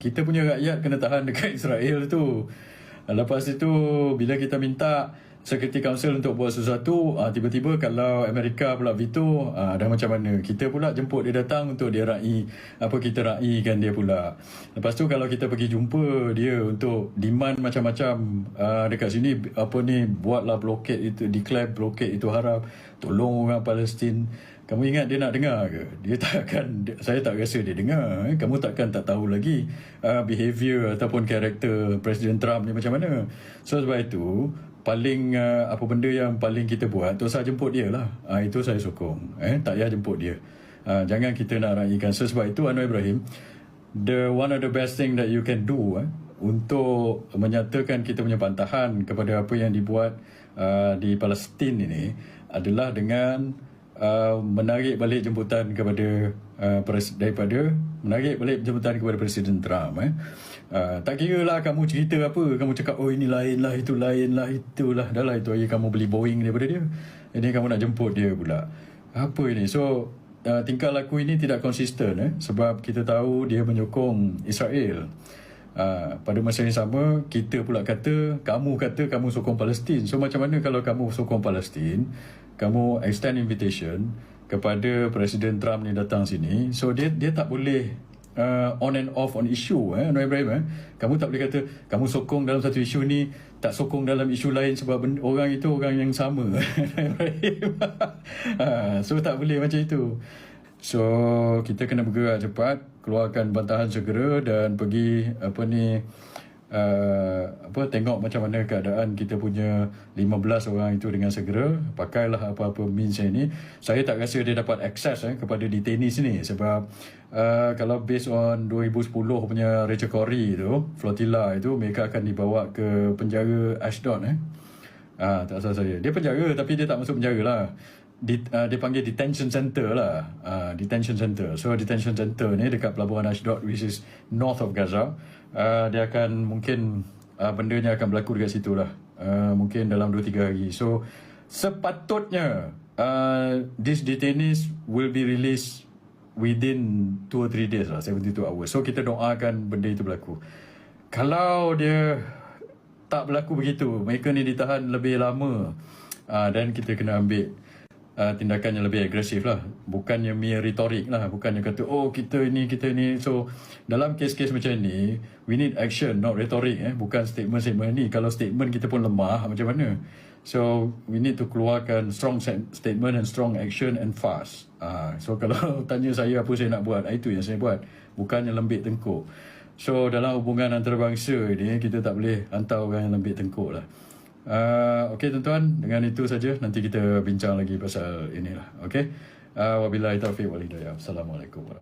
kita punya rakyat kena tahan dekat Israel tu. Lepas itu bila kita minta Security Council untuk buat sesuatu, ah, tiba-tiba kalau Amerika pula veto, ah, dah macam mana? Kita pula jemput dia datang untuk dia raih apa kita raihkan dia pula. Lepas tu kalau kita pergi jumpa dia untuk demand macam-macam ah, dekat sini apa ni buatlah blockade itu declare blockade itu haram, tolong orang Palestin. Kamu ingat dia nak dengar ke? Dia tak akan saya tak rasa dia dengar. Eh. Kamu takkan tak tahu lagi uh, behavior ataupun karakter Presiden Trump ni macam mana. So sebab itu paling uh, apa benda yang paling kita buat tu saya jemput dia lah. Uh, itu saya sokong. Eh tak payah jemput dia. Uh, jangan kita nak raikan. So sebab itu Anwar Ibrahim the one of the best thing that you can do eh, untuk menyatakan kita punya pantahan kepada apa yang dibuat uh, di Palestin ini adalah dengan Uh, menarik balik jemputan kepada uh, daripada menarik balik jemputan kepada Presiden Trump eh. Uh, tak kira lah kamu cerita apa. Kamu cakap oh ini lain lah itu lain lah itulah. Dah lah itu aja kamu beli Boeing daripada dia. Ini kamu nak jemput dia pula. Apa ini? So uh, tingkah laku ini tidak konsisten eh sebab kita tahu dia menyokong Israel Uh, pada masa yang sama kita pula kata kamu kata kamu sokong Palestin. So macam mana kalau kamu sokong Palestin kamu extend invitation kepada Presiden Trump ni datang sini? So dia dia tak boleh uh, on and off on issue eh Noel Ibrahim eh. Kamu tak boleh kata kamu sokong dalam satu isu ni tak sokong dalam isu lain sebab orang itu orang yang sama uh, so tak boleh macam itu So kita kena bergerak cepat keluarkan bantahan segera dan pergi apa ni uh, apa tengok macam mana keadaan kita punya 15 orang itu dengan segera. Pakailah apa-apa means ini. Saya tak rasa dia dapat akses eh, kepada detainees ni sebab uh, kalau based on 2010 punya Rachel Corrie itu flotilla itu mereka akan dibawa ke penjara Ashdod eh. Ah, tak salah saya. Dia penjara tapi dia tak masuk penjara lah di, uh, dia panggil detention center lah. Uh, detention center so detention center ni dekat pelabuhan Ashdod which is north of Gaza. Uh, dia akan mungkin uh, bendanya akan berlaku dekat situ lah. Uh, mungkin dalam 2-3 hari. So sepatutnya uh, these detainees will be released within 2 or 3 days lah. 72 hours. So kita doakan benda itu berlaku. Kalau dia tak berlaku begitu mereka ni ditahan lebih lama uh, dan kita kena ambil uh, tindakan yang lebih agresif lah. Bukannya mere retorik lah. Bukannya kata oh kita ini kita ini so dalam kes-kes macam ni we need action not retorik eh. Bukan statement-statement ni. Kalau statement kita pun lemah. Macam mana? So we need to keluarkan strong statement and strong action and fast. Uh, so kalau tanya saya apa saya nak buat ah, itu yang saya buat. Bukannya lembik tengkuk. So dalam hubungan antarabangsa ini kita tak boleh hantar orang yang lembik tengkuk lah Uh, Okey tuan-tuan, dengan itu saja nanti kita bincang lagi pasal inilah. Okey. Uh, wabillahi taufiq wal hidayah. Assalamualaikum.